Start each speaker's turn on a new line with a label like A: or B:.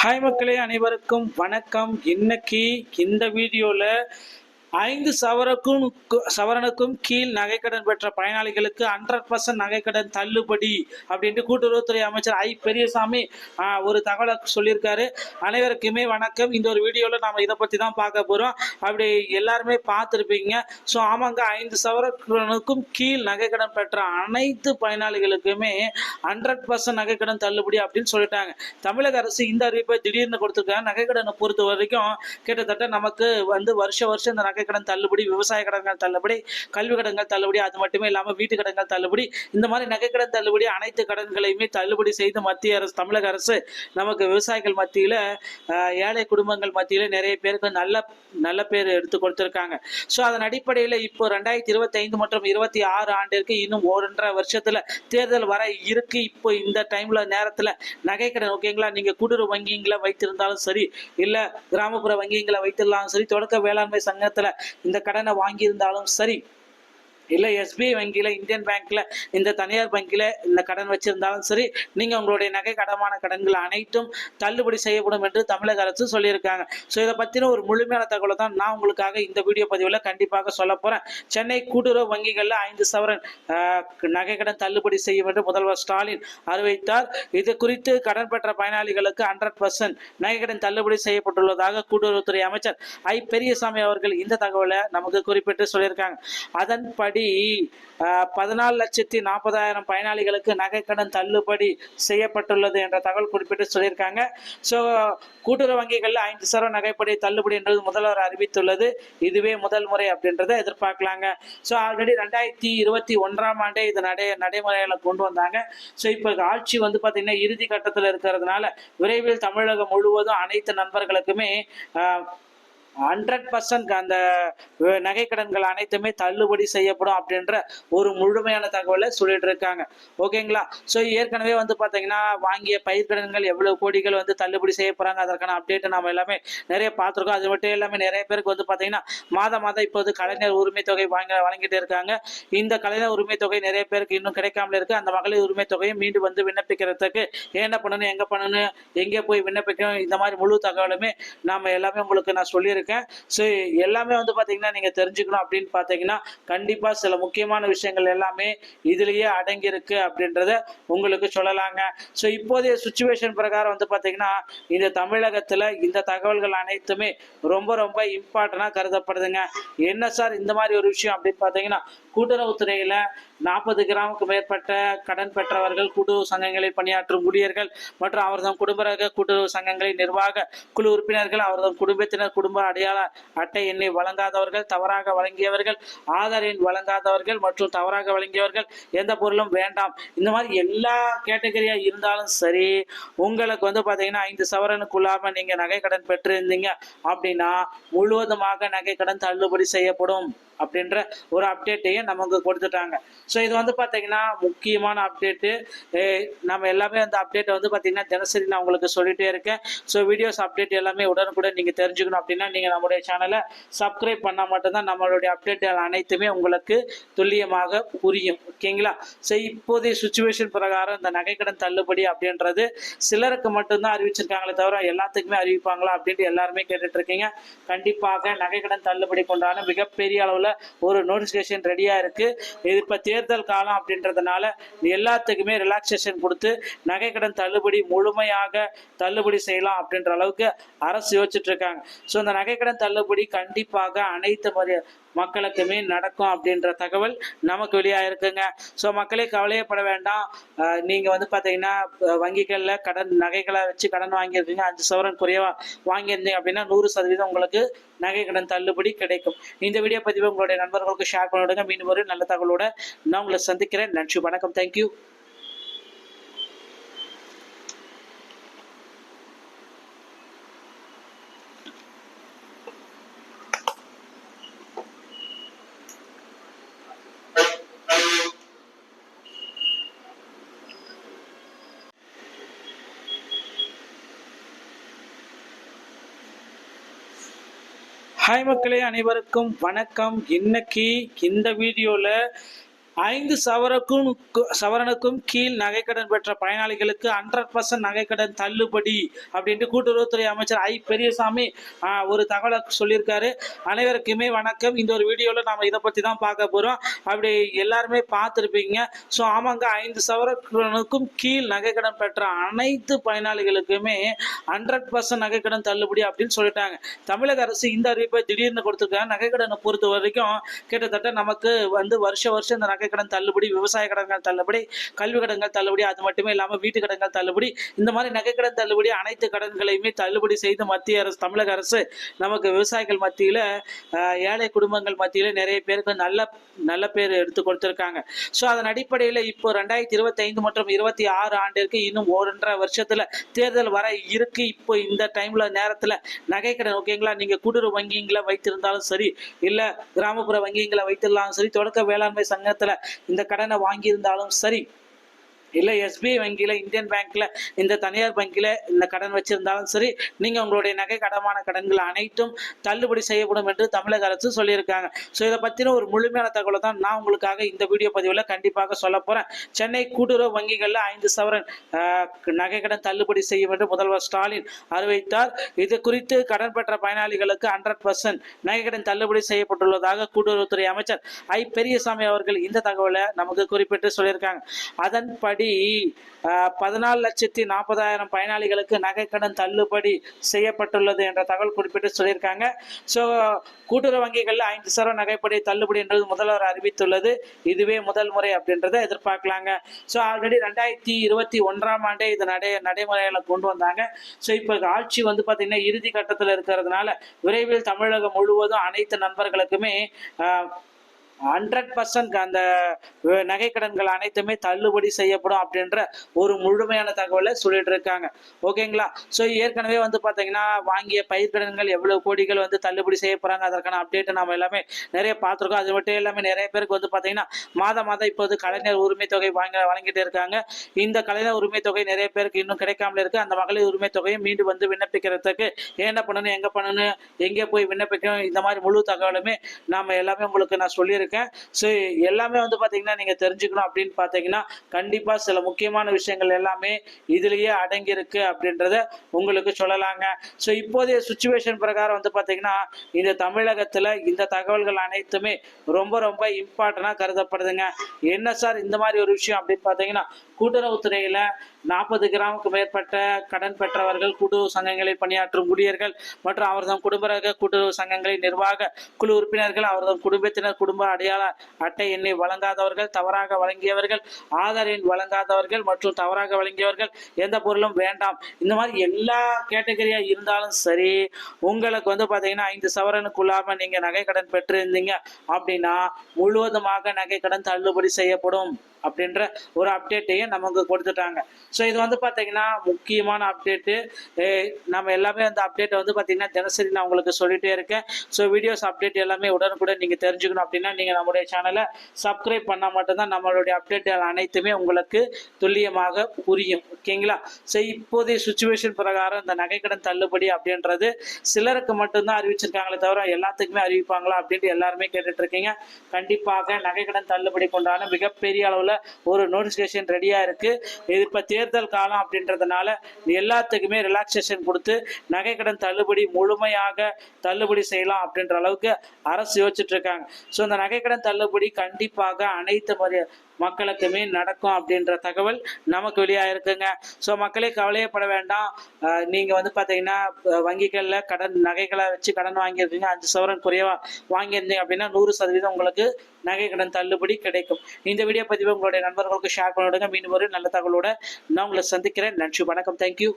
A: Hi மக்களே அனைவருக்கும் வணக்கம். இன்னைக்கு இந்த வீடியோவில் ஐந்து சவரக்கும் சவரனுக்கும் கீழ் நகைக்கடன் பெற்ற பயனாளிகளுக்கு ஹண்ட்ரட் பர்சன்ட் நகைக்கடன் தள்ளுபடி அப்படின்ட்டு கூட்டுறவுத்துறை அமைச்சர் ஐ. பெரியசாமி ஒரு தகவலை சொல்லியிருக்காரு. அனைவருக்குமே வணக்கம். இந்த ஒரு வீடியோவில் நாம் இதை பற்றி தான் பார்க்க போகிறோம் அப்படி எல்லாருமே பார்த்துருப்பீங்க. ஸோ ஆமாங்க ஐந்து சவரனுக்கும் கீழ் நகைக்கடன் பெற்ற அனைத்து பயனாளிகளுக்குமே ஹண்ட்ரட் பர்சன்ட் நகைக்கடன் தள்ளுபடி அப்படின்னு சொல்லிட்டாங்க. தமிழக அரசு இந்த அறிவிப்பை திடீர்னு கொடுத்துருக்காங்க. நகைக்கடனை பொறுத்த வரைக்கும் கிட்டத்தட்ட நமக்கு வந்து வருஷ வருஷம் இந்த நகை நகைக்கடன் தள்ளுபடி விவசாய கடன்கள் தள்ளுபடி கல்வி கடன்கள் தள்ளுபடி அது மட்டுமே இல்லாமல் வீட்டு கடன்கள் தள்ளுபடி இந்த மாதிரி நகைக்கடன் தள்ளுபடி அனைத்து கடன்களையுமே தள்ளுபடி செய்து மத்திய அரசு தமிழக அரசு நமக்கு விவசாயிகள் மத்தியில் ஏழை குடும்பங்கள் மத்தியில் நிறைய பேருக்கு நல்ல நல்ல பேர் எடுத்து கொடுத்துருக்காங்க. ஸோ அதன் அடிப்படையில் இப்போ ரெண்டாயிரத்தி இருபத்தைந்து மற்றும் இருபத்தி ஆறு ஆண்டிற்கு இன்னும் ஒன்றரை வருஷத்தில் தேர்தல் வர இருக்கு. இப்போ இந்த டைமில் நேரத்தில் நகை நகைக்கடன் ஓகேங்களா நீங்கள் குடூர் வங்கிங்களை வைத்திருந்தாலும் சரி இல்லை கிராமப்புற வங்கிங்களை வைத்திருந்தாலும் சரி தொடக்க வேளாண்மை சங்கத்தில் இந்த கடனை வாங்கியிருந்தாலும் சரி இல்லை எஸ்பிஐ வங்கியில் இந்தியன் பேங்க்கில் இந்த தனியார் வங்கியில் இந்த கடன் வச்சுருந்தாலும் சரி நீங்கள் உங்களுடைய நகை கடமான கடன்கள் அனைத்தும் தள்ளுபடி செய்யப்படும் என்று தமிழக அரசு சொல்லியிருக்காங்க. ஸோ இதை பற்றின ஒரு முழுமையான தகவலை தான் நான் உங்களுக்காக இந்த வீடியோ பதிவில் கண்டிப்பாக சொல்ல போகிறேன் சென்னை கூட்டுறவு வங்கிகளில் ஐந்து சவரன் நகை கடன் தள்ளுபடி செய்யும் என்று முதல்வர் ஸ்டாலின் அறிவித்தார். இது குறித்து கடன் பெற்ற பயனாளிகளுக்கு ஹண்ட்ரட் பர்சன்ட் நகை கடன் தள்ளுபடி செய்யப்பட்டுள்ளதாக கூட்டுறவுத்துறை அமைச்சர் ஐ பெரியசாமி அவர்கள் இந்த தகவலை நமக்கு குறிப்பிட்டு சொல்லியிருக்காங்க. அதன்படி பதினாலு லட்சத்தி நாற்பதாயிரம் பயனாளிகளுக்கு நகைக்கடன் தள்ளுபடி செய்யப்பட்டுள்ளது என்ற தகவல் குறிப்பிட்டு சொல்லியிருக்காங்க. ஸோ கூட்டுறவு வங்கிகளில் ஐந்து சதவீத நகைப்படி தள்ளுபடி என்றது முதல்வர் அறிவித்துள்ளது. இதுவே முதல் முறை அப்படின்றத எதிர்பார்க்கலாங்க. ஸோ ஆல்ரெடி ரெண்டாயிரத்தி இருபத்தி ஒன்றாம் ஆண்டே இது நடை நடைமுறையில் கொண்டு வந்தாங்க. ஸோ இப்போ ஆட்சி வந்து பார்த்திங்கன்னா இறுதி கட்டத்தில் இருக்கிறதுனால விரைவில் தமிழகம் முழுவதும் அனைத்து நண்பர்களுக்குமே ஹண்ட்ரட் பர்சன்ட் அந்த நகைக்கடன்கள் அனைத்துமே தள்ளுபடி செய்யப்படும் அப்படின்ற ஒரு முழுமையான தகவலை சொல்லிட்டு இருக்காங்க ஓகேங்களா? ஸோ ஏற்கனவே வந்து பார்த்தீங்கன்னா வாங்கிய பயிர்கடன்கள் எவ்வளவு கோடிகள் வந்து தள்ளுபடி செய்ய போகிறாங்க அதற்கான அப்டேட்டை நம்ம எல்லாமே நிறைய பார்த்துருக்கோம். அது மட்டும் எல்லாமே நிறைய பேருக்கு வந்து பார்த்தீங்கன்னா மாதம் மாதம் இப்போது கலைஞர் உரிமை தொகை வாங்க வழங்கிட்டு இருக்காங்க. இந்த கலைஞர் உரிமை தொகை நிறைய பேருக்கு இன்னும் கிடைக்காமல இருக்கு. அந்த மகளிர் உரிமை தொகையை மீண்டும் வந்து விண்ணப்பிக்கிறதுக்கு என்ன பண்ணணும் எங்கே பண்ணணும் எங்கே போய் விண்ணப்பிக்கணும் இந்த மாதிரி முழு தகவலுமே நாம எல்லாமே உங்களுக்கு நான் சொல்லியிருக்கேன். ஸோ எல்லாமே வந்து பார்த்தீங்கன்னா நீங்கள் தெரிஞ்சுக்கணும் அப்படின்னு பார்த்தீங்கன்னா கண்டிப்பாக சில முக்கியமான விஷயங்கள் எல்லாமே இதுலேயே அடங்கியிருக்கு அப்படின்றத உங்களுக்கு சொல்லலாங்க. ஸோ இப்போதைய சுச்சுவேஷன் பிரகாரம் வந்து பார்த்தீங்கன்னா இந்த தமிழகத்தில் இந்த தகவல்கள் அனைத்துமே ரொம்ப ரொம்ப இம்பார்ட்டண்டாக கருதப்படுதுங்க. என்ன சார் இந்த மாதிரி ஒரு விஷயம் அப்படின்னு பார்த்தீங்கன்னா கூட்டுறவுத்துறையில் நாற்பது கிராமுக்கு மேற்பட்ட கடன் பெற்றவர்கள் கூட்டுறவு சங்கங்களில் பணியாற்றும் ஊழியர்கள் மற்றும் அவர்தம் குடும்ப ரக கூட்டுறவு சங்கங்களின் நிர்வாக குழு உறுப்பினர்கள் அவர்தம் குடும்பத்தினர் குடும்ப அடையாள அட்டை எண்ணை வழங்காதவர்கள் தவறாக வழங்கியவர்கள் ஆதார் எண் வழங்காதவர்கள் மற்றும் தவறாக வழங்கியவர்கள் எந்த பொருளும் வேண்டாம். இந்த மாதிரி எல்லா கேட்டகரியா இருந்தாலும் சரி உங்களுக்கு வந்து பாத்தீங்கன்னா ஐந்து சவரனுக்குள்ளாமல் நீங்க நகை கடன் பெற்றிருந்தீங்க அப்படின்னா முழுவதுமாக நகை கடன் தள்ளுபடி செய்யப்படும் அப்படின்ற ஒரு அப்டேட்டையும் நமக்கு கொடுத்துட்டாங்க. ஸோ இது வந்து பார்த்தீங்கன்னா முக்கியமான அப்டேட்டு நம்ம எல்லாமே அந்த அப்டேட்டை வந்து பார்த்தீங்கன்னா தினசரி நான் உங்களுக்கு சொல்லிகிட்டே இருக்கேன். ஸோ வீடியோஸ் அப்டேட் எல்லாமே உடனுக்குடன் நீங்கள் தெரிஞ்சுக்கணும் அப்படின்னா நீங்கள் நம்முடைய சேனலை சப்ஸ்கிரைப் பண்ணால் மட்டும்தான் நம்மளுடைய அப்டேட்டுகள் அனைத்துமே உங்களுக்கு துல்லியமாக புரியும். ஓகேங்களா ஸோ இப்போதைய சுச்சுவேஷன் பிரகாரம் இந்த நகைக்கடன் தள்ளுபடி அப்படின்றது சிலருக்கு மட்டும்தான் அறிவிச்சிருக்காங்களே தவிர எல்லாத்துக்குமே அறிவிப்பாங்களா அப்படின்ட்டு எல்லாருமே கேட்டுட்டு இருக்கீங்க. கண்டிப்பாக நகைக்கடன் தள்ளுபடி கொண்டான மிகப்பெரிய அளவில் ஒரு நோட்டிஃபிகேஷன் ரெடியாக இருக்கு. இது இப்போ தேர்தல் காலம் அப்படின்றதுனால எல்லாத்துக்குமே ரிலாக்ஸேஷன் கொடுத்து நகைக்கடன் தள்ளுபடி முழுமையாக தள்ளுபடி செய்யலாம் அப்படின்ற அளவுக்கு அரசு யோசிச்சுட்டு இருக்காங்க. ஸோ இந்த நகைக்கடன் தள்ளுபடி கண்டிப்பாக அனைத்து மக்களுக்கு மக்களுக்குமே நடக்கும் அப்படின்ற தகவல் நமக்கு வெளியாக இருக்குங்க. ஸோ மக்களே கவலையப்பட வேண்டாம். நீங்கள் நீங்க வந்து பார்த்தீங்கன்னா வங்கிகளில் வங்கிகள்ல கடன் நகைகளை வச்சு கடன் வாங்கியிருக்கீங்க. அஞ்சு சவரன் குறைவா வாங்கியிருந்தீங்க அப்படின்னா நூறு சதவீதம் உங்களுக்கு நகை கடன் தள்ளுபடி கிடைக்கும். இந்த வீடியோ பதிவு உங்களுடைய நண்பர்களுக்கு ஷேர் பண்ணிவிடுங்க. மீண்டும் ஒரு நல்ல தகவலோட நான் உங்களை சந்திக்கிறேன். நன்றி வணக்கம். தேங்க்யூ ஹாய் மக்களே அனைவருக்கும் வணக்கம். இன்னைக்கு இந்த வீடியோவில் ஐந்து சவரக்கும் சவரனுக்கும் கீழ் நகைக்கடன் பெற்ற பயனாளிகளுக்கு ஹண்ட்ரட் பர்சன்ட் நகைக்கடன் தள்ளுபடி அப்படின்ட்டு கூட்டுறவுத்துறை அமைச்சர் ஐ. பெரியசாமி ஒரு தகவலை சொல்லியிருக்காரு. அனைவருக்குமே வணக்கம். இந்த ஒரு வீடியோவில் நம்ம இதை பற்றி தான் பார்க்க போகிறோம் அப்படி எல்லாருமே பார்த்துருப்பீங்க. ஸோ ஆமாங்க ஐந்து சவரனுக்கும் கீழ் நகைக்கடன் பெற்ற அனைத்து பயனாளிகளுக்குமே ஹண்ட்ரட் பர்சன்ட் நகைக்கடன் தள்ளுபடி அப்படின்னு சொல்லிட்டாங்க. தமிழக அரசு இந்த அறிவிப்பை திடீர்னு கொடுத்துருக்காங்க. நகைக்கடனை பொறுத்த வரைக்கும் கிட்டத்தட்ட நமக்கு வந்து வருஷ வருஷம் இந்த நகை கடன் தள்ளுபடி விவசாய கடன்கள் தள்ளுபடி கல்வி கடன்கள் தள்ளுபடி அது மட்டுமே இல்லாமல் வீட்டு கடன்கள் தள்ளுபடி இந்த மாதிரி நகைக்கடன் தள்ளுபடி அனைத்து கடன்களையுமே தள்ளுபடி செய்து மத்திய அரசு தமிழக அரசு நமக்கு விவசாயிகள் மத்தியில் ஏழை குடும்பங்கள் மத்தியில் நிறைய பேருக்கு நல்ல நல்ல பேர் எடுத்து கொடுத்துருக்காங்க. ஸோ அதன் அடிப்படையில் இப்போ ரெண்டாயிரத்தி இருபத்தைந்து மற்றும் இருபத்தி ஆறு ஆண்டிற்கு இன்னும் ஒன்றரை வருஷத்தில் தேர்தல் வர இருக்கு. இப்போ இந்த டைமில் நேரத்தில் நகை நகைக்கடன் ஓகேங்களா நீங்கள் கூட்டுறவு வங்கிங்களை வைத்திருந்தாலும் சரி இல்லை கிராமப்புற வங்கிங்களை வைத்திருந்தாலும் சரி தொடக்க வேளாண்மை சங்கத்தில் இந்த கடனை வாங்கியிருந்தாலும் சரி இல்லை எஸ்பிஐ வங்கியில் இந்தியன் பேங்க்ல இந்த தனியார் வங்கியில் இந்த கடன் வச்சுருந்தாலும் சரி நீங்கள் உங்களுடைய நகை கடமான கடன்கள் அனைத்தும் தள்ளுபடி செய்யப்படும் என்று தமிழக அரசு சொல்லியிருக்காங்க. ஸோ இதை பற்றின ஒரு முழுமையான தகவலை தான் நான் உங்களுக்காக இந்த வீடியோ பதிவில் கண்டிப்பாக சொல்ல போகிறேன் சென்னை கூட்டுறவு வங்கிகளில் ஐந்து சவரன் நகை கடன் தள்ளுபடி செய்யும் என்று முதல்வர் ஸ்டாலின் அறிவித்தார். இது குறித்து கடன் பெற்ற பயனாளிகளுக்கு ஹண்ட்ரட் பர்சன்ட் நகை கடன் தள்ளுபடி செய்யப்பட்டுள்ளதாக கூட்டுறவுத்துறை அமைச்சர் ஐ பெரியசாமி அவர்கள் இந்த தகவலை நமக்கு குறிப்பிட்டு சொல்லியிருக்காங்க. அதன்படி தள்ளுபடி பதினாலு லட்சத்தி நாற்பதாயிரம் பயனாளிகளுக்கு நகைக்கடன் தள்ளுபடி செய்யப்பட்டுள்ளது என்ற தகவல் குறிப்பிட்டு சொல்லியிருக்காங்க. ஸோ கூட்டுறவு வங்கிகளில் ஐந்து சதவீத நகைப்படி தள்ளுபடி என்றது முதல்வர் அறிவித்துள்ளது. இதுவே முதல் முறை அப்படின்றத எதிர்பார்க்கலாங்க. ஸோ ஆல்ரெடி ரெண்டாயிரத்தி இருபத்தி ஒன்றாம் ஆண்டே இது நடை நடைமுறையில் கொண்டு வந்தாங்க. ஸோ இப்போ ஆட்சி வந்து பார்த்தீங்கன்னா இறுதி கட்டத்தில் இருக்கிறதுனால விரைவில் தமிழகம் முழுவதும் அனைத்து நண்பர்களுக்குமே ஹண்ட்ரட் பர்சன்ட் அந்த நகைக்கடன்கள் அனைத்துமே தள்ளுபடி செய்யப்படும் அப்படின்ற ஒரு முழுமையான தகவலை சொல்லிட்டு இருக்காங்க ஓகேங்களா? ஸோ ஏற்கனவே வந்து பார்த்தீங்கன்னா வாங்கிய பயிர்க்கடன்கள் எவ்வளவு கோடிகள் வந்து தள்ளுபடி செய்ய போறாங்க அதற்கான அப்டேட்டை நம்ம எல்லாமே நிறைய பார்த்துருக்கோம். அது மட்டும் எல்லாமே நிறைய பேருக்கு வந்து பார்த்தீங்கன்னா மாதம் மாதம் இப்போது கலைஞர் உரிமை தொகை வாங்க வழங்கிட்டு இருக்காங்க. இந்த கலைஞர் உரிமை தொகை நிறைய பேருக்கு இன்னும் கிடைக்காமல இருக்கு. அந்த மகளிர் உரிமை தொகையை மீண்டும் வந்து விண்ணப்பிக்கிறதுக்கு என்ன பண்ணணும் எங்கே பண்ணணும் எங்கே போய் விண்ணப்பிக்கணும் இந்த மாதிரி முழு தகவலுமே நாம எல்லாமே உங்களுக்கு நான் சொல்லியிருக்கேன். ஸோ எல்லாமே வந்து பார்த்தீங்கன்னா நீங்க தெரிஞ்சுக்கணும் அப்படின்னு பார்த்தீங்கன்னா கண்டிப்பா சில முக்கியமான விஷயங்கள் எல்லாமே இதுலயே அடங்கி இருக்கு அப்படின்றத உங்களுக்கு சொல்லலாங்க. ஸோ இப்போதைய சுச்சுவேஷன் பிரகாரம் வந்து பார்த்தீங்கன்னா இந்த தமிழகத்துல இந்த தகவல்கள் அனைத்துமே ரொம்ப ரொம்ப இம்பார்ட்டண்டா கருதப்படுதுங்க. என்ன சார் இந்த மாதிரி ஒரு விஷயம் அப்படின்னு பார்த்தீங்கன்னா கூட்டுறவுத்துறையில நாற்பது கிராமுக்கு மேற்பட்ட கடன் பெற்றவர்கள் கூட்டுறவு சங்கங்களில் பணியாற்றும் ஊழியர்கள் மற்றும் அவர்தம் குடும்ப கூட்டுறவு சங்கங்களின் நிர்வாக குழு உறுப்பினர்கள் அவர்தம் குடும்பத்தினர் குடும்ப அடையாள அட்டை எண்ணை வழங்காதவர்கள் தவறாக வழங்கியவர்கள் ஆதார் எண் வழங்காதவர்கள் மற்றும் தவறாக வழங்கியவர்கள் எந்த பொருளும் வேண்டாம். இந்த மாதிரி எல்லா கேட்டகரியா இருந்தாலும் சரி உங்களுக்கு வந்து பாத்தீங்கன்னா ஐந்து சவரனுக்குள்ளாம நீங்க நகை கடன் பெற்றிருந்தீங்க அப்படின்னா முழுவதுமாக நகை கடன் தள்ளுபடி செய்யப்படும். அப்படின்ற ஒரு அப்டேட்டையும் நமக்கு கொடுத்துட்டாங்க. ஸோ இது வந்து பார்த்தீங்கன்னா முக்கியமான அப்டேட்டு நம்ம எல்லாமே அந்த அப்டேட்டை வந்து பார்த்தீங்கன்னா தினசரி நான் உங்களுக்கு சொல்லிகிட்டே இருக்கேன். ஸோ வீடியோஸ் அப்டேட் எல்லாமே உடனுக்குடன் நீங்கள் தெரிஞ்சுக்கணும் அப்படின்னா நீங்கள் நம்மளுடைய சேனலை சப்ஸ்கிரைப் பண்ணால் மட்டும்தான் நம்மளுடைய அப்டேட்டுகள் அனைத்துமே உங்களுக்கு துல்லியமாக புரியும். ஓகேங்களா? ஸோ இப்போதைய சுச்சுவேஷன் பிரகாரம் இந்த நகைக்கடன் தள்ளுபடி அப்படின்றது சிலருக்கு மட்டும்தான் அறிவிச்சிருக்காங்களே தவிர எல்லாத்துக்குமே அறிவிப்பாங்களா அப்படின்ட்டு எல்லாருமே கேட்டுட்ருக்கீங்க கண்டிப்பாக நகைக்கடன் தள்ளுபடி கொண்டான மிகப்பெரிய அளவில் ஒரு நோட்டிஃபிகேஷன் ரெடியாக இருக்கு. இது இப்போ தேர்தல் காலம் அப்படின்றதுனால எல்லாத்துக்குமே ரிலாக்ஸேஷன் கொடுத்து நகைக்கடன் தள்ளுபடி முழுமையாக தள்ளுபடி செய்யலாம் அப்படின்ற அளவுக்கு அரசு யோசிச்சுட்டு இருக்காங்க. ஸோ இந்த நகைக்கடன் தள்ளுபடி கண்டிப்பாக அனைத்து மரி மக்களுக்குமே நடக்கும் அப்படின்ற தகவல் நமக்கு வெளியாயிருக்குங்க. ஸோ மக்களே கவலையப்பட வேண்டாம். நீங்கள் நீங்க வந்து பார்த்தீங்கன்னா வங்கிகளில் கடன் நகைகளை வச்சு கடன் வாங்கியிருக்கீங்க. அஞ்சு சவரன் குறைவாக வாங்கியிருந்தீங்க அப்படின்னா நூறு சதவீதம் உங்களுக்கு நகை கடன் தள்ளுபடி கிடைக்கும். இந்த வீடியோ பதிவு உங்களுடைய நண்பர்களுக்கு ஷேர் பண்ணிவிடுங்க. மீண்டும் ஒரு நல்ல தகவலோட நான் உங்களை சந்திக்கிறேன். நன்றி வணக்கம். தேங்க்யூ